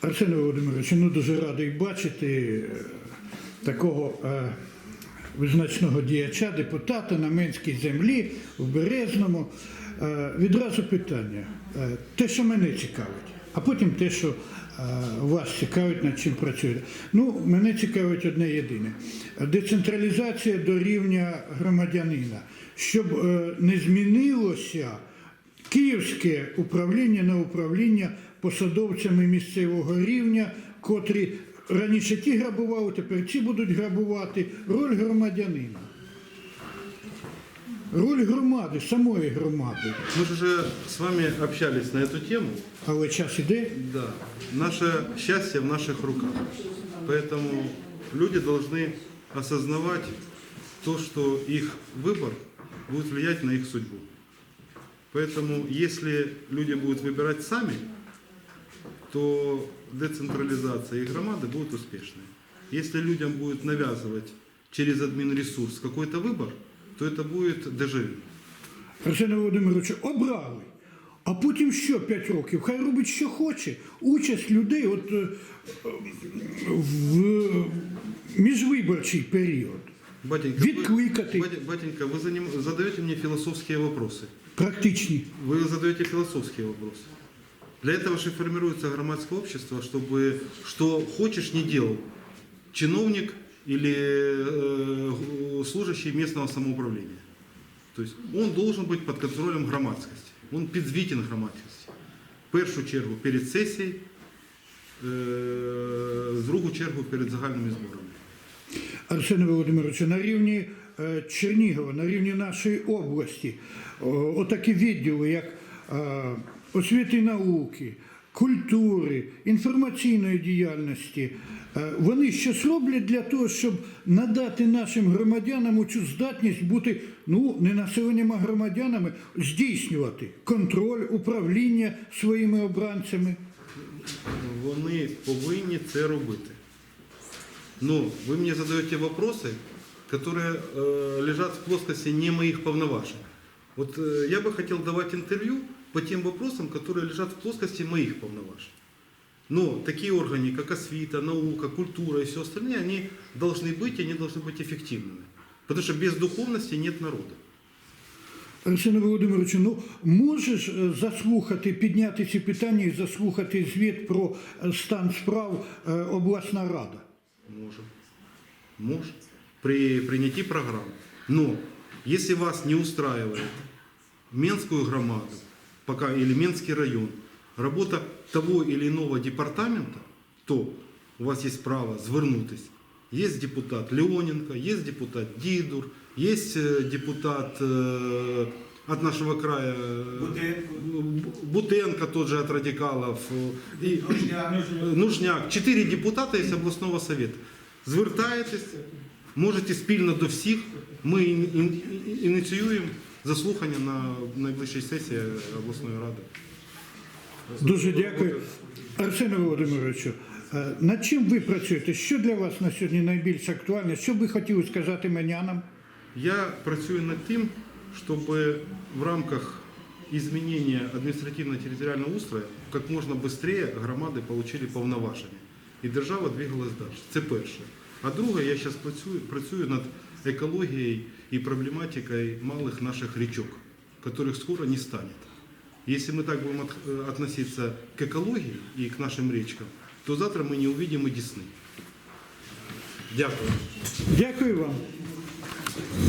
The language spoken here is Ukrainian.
Арсене Володимировичу, ну дуже радий бачити е, такого е, визначного діяча, депутата на Менській землі в Березному. Е, відразу питання. Е, те, що мене цікавить, а потім те, що е, вас цікавить, над чим працюєте. Ну, мене цікавить одне єдине: децентралізація до рівня громадянина, щоб е, не змінилося Київське управління на управління посадовцями місцевого рівня, котрі раніше ті грабували, тепер ці будуть грабувати. Роль громадянина. Роль громади, самої громади. Мы же уже с вами общались на эту тему. Але час іде. Да. Наше счастье в наших руках. Поэтому люди должны осознавать то, что их выбор будет влиять на их судьбу. Поэтому если люди будут выбирать сами, то децентрализация и громады будут успешной. Если людям будет навязывать через админресурс какой-то выбор, то это будет дежавю. Арсене Володимировичу, обрали. А потім що 5 років? Хай робить, що хоче. Участь людей от, е, в міжвиборчий період. Батенька, Відкликати. Вы, Батя- батенька, вы заним- задаете мне философские вопросы. Практичні. Вы задаете философские вопросы. Для этого же формируется громадское общество, чтобы что хочешь не делал чиновник или э, служащий местного самоуправления. То есть он должен быть под контролем громадскости. Он підзвітен громадськості. В першу чергу перед сесією, е, в другу чергу перед загальними зборами. Арсене Володимировичу, на рівні е, Чернігова, на рівні нашої області, отакі відділи, як е, освіти і науки, культури, інформаційної діяльності, е, вони щось роблять для того, щоб надати нашим громадянам цю здатність бути ну, не населенням, а громадянами, здійснювати контроль, управління своїми обранцями. Вони повинні це робити. Ну, ви мені задаєте вопроси, які е, лежать в плоскости не моїх повноважень. Вот э, я бы хотел давать интервью по тем вопросам, которые лежат в плоскости моих повноважень. Но такие органы, как освита, наука, культура и все остальные, они должны быть, и они должны быть эффективными. Потому что без духовности нет народа. Арсене Володимировичу, ну можеш е, заслухати, підняти ці питання і заслухати звіт про е, стан справ е, обласна рада? Можем. Может. При принятии программ. Но если вас не устраивает Менскую громаду, пока или Менский район, работа того или иного департамента, то у вас есть право звернутись. Есть депутат Леоненко, есть депутат Дидур, есть э, депутат э, от нашего края э, Бутенко, тот же от радикалов, э, и, Нужняк. Чотири депутата із обласного совета. Звертаєтесь, можете спільно до всіх. Ми ін- ін- ініціюємо заслухання на найближчій сесії обласної ради. Дуже дякую. Арсене Володимировичу, е, над чим ви працюєте? Що для вас на сьогодні найбільш актуальне? Що б ви хотіли сказати менянам? Я працюю над тим, щоб в рамках изменения административно-территориального устроя как можно быстрее громади получили повноваження. І держава двигалась далі. Це перше. А друге, я зараз працюю, працюю над екологією і проблематикою малих наших річок, яких скоро не стане. Если мы так будем от- э, относиться к экологии и к нашим речкам, то завтра мы не увидим и Десны. Дякую. Дякую вам.